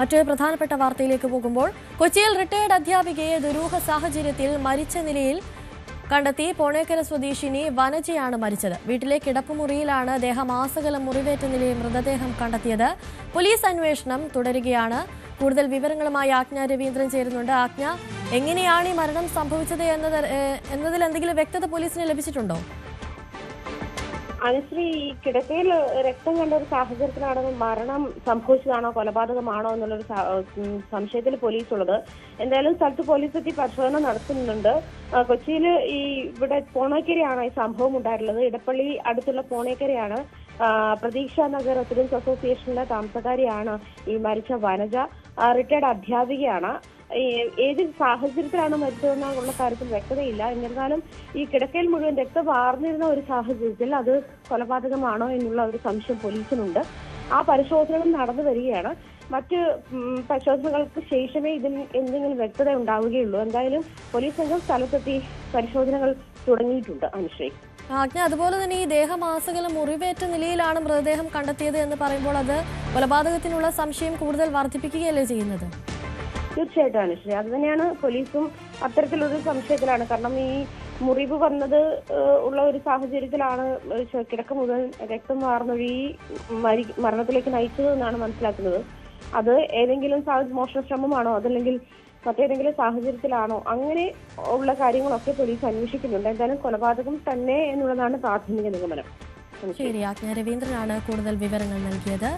മറ്റൊരു പ്രധാനപ്പെട്ട വാർത്തയിലേക്ക് പോകുമ്പോൾ കൊച്ചിയിൽ റിട്ടയർഡ് അധ്യാപികയെ ദുരൂഹ സാഹചര്യത്തിൽ മരിച്ച നിലയിൽ കണ്ടെത്തി പോണേക്കര സ്വദേശിനി വനജയാണ് മരിച്ചത്. വീട്ടിലെ കിടപ്പുമുറിയിലാണ് ദേഹമാസകലം മുറിവേറ്റ നിലയിൽ മൃതദേഹം കണ്ടെത്തിയത്. പോലീസ് അന്വേഷണം തുടരുകയാണ്. കൂടുതൽ വിവരങ്ങളുമായി ആജ്ഞ രവീന്ദ്രൻ ചേരുന്നുണ്ട്. ആജ്ഞ എങ്ങനെയാണ് ഈ മരണം സംഭവിച്ചത് എന്നത് എന്നതിൽ എന്തെങ്കിലും വ്യക്തത പോലീസിന് ലഭിച്ചിട്ടുണ്ടോ? അനുശ്രീ ഈ കിടക്കയിൽ രക്തം കണ്ട ഒരു സാഹചര്യത്തിലാണ് മരണം സംഭവിച്ചതാണോ കൊലപാതകമാണോ എന്നുള്ളൊരു സംശയത്തിൽ പോലീസ് ഉള്ളത് എന്തായാലും സ്ഥലത്ത് പോലീസ് എത്തി പരിശോധന നടത്തുന്നുണ്ട്. കൊച്ചിയിൽ ഈ ഇവിടെ പോണേക്കരയാണ് ഈ സംഭവം ഉണ്ടായിട്ടുള്ളത്. ഇടപ്പള്ളി അടുത്തുള്ള പോണേക്കരയാണ്. പ്രതീക്ഷ നഗർ റെസിഡൻസ് അസോസിയേഷനിലെ താമസക്കാരിയാണ് ഈ മരിച്ച വനജ. റിട്ടയർഡ് അധ്യാപികയാണ്. ഏത് സാഹചര്യത്തിലാണ് മരിച്ചതെന്നുള്ള കാര്യത്തിൽ വ്യക്തതയില്ല. എന്നിരുന്നാലും ഈ കിടക്കയിൽ മുഴുവൻ രക്തം വാർന്നിരുന്ന ഒരു സാഹചര്യത്തിൽ അത് കൊലപാതകമാണോ എന്നുള്ള ഒരു സംശയം പോലീസിനുണ്ട്. ആ പരിശോധനകൾ നടന്നു വരികയാണ്. മറ്റ് പരിശോധനകൾക്ക് ശേഷമേ ഇതിൽ എന്തെങ്കിലും വ്യക്തത ഉണ്ടാവുകയുള്ളൂ. എന്തായാലും പോലീസ് സംഘം സ്ഥലത്തെത്തി പരിശോധനകൾ തുടങ്ങിയിട്ടുണ്ട്. അനുശ്രീ. ആജ്ഞ അതുപോലെ തന്നെ ഈ ദേഹമാസകലം മുറിവേറ്റ നിലയിലാണ് മൃതദേഹം കണ്ടെത്തിയത് എന്ന് പറയുമ്പോൾ അത് കൊലപാതകത്തിനുള്ള സംശയം കൂടുതൽ വർദ്ധിപ്പിക്കുകയല്ലേ ചെയ്യുന്നത്? തീർച്ചയായിട്ടും അനുശ്രീ അത് തന്നെയാണ് പോലീസും അത്തരത്തിലൊരു സംശയത്തിലാണ്. കാരണം ഈ മുറിവ് വന്നത് ഉള്ള ഒരു സാഹചര്യത്തിലാണ് കിടക്ക മുഴുവൻ രക്തം വാർന്നൊഴുകി മരി മരണത്തിലേക്ക് നയിച്ചത് എന്നാണ് മനസ്സിലാക്കുന്നത്. അത് ഏതെങ്കിലും മോഷണ ശ്രമമാണോ? അതല്ലെങ്കിൽ മറ്റേതെങ്കിലും സാഹചര്യത്തിലാണോ? അങ്ങനെ ഉള്ള കാര്യങ്ങളൊക്കെ പോലീസ് അന്വേഷിക്കുന്നുണ്ട്. എന്തായാലും കൊലപാതകം തന്നെ എന്നുള്ളതാണ് പ്രാഥമിക നിഗമനം. ശരി ആജ്ഞ രവീന്ദ്രനാണ് കൂടുതൽ വിവരങ്ങൾ നൽകിയത്.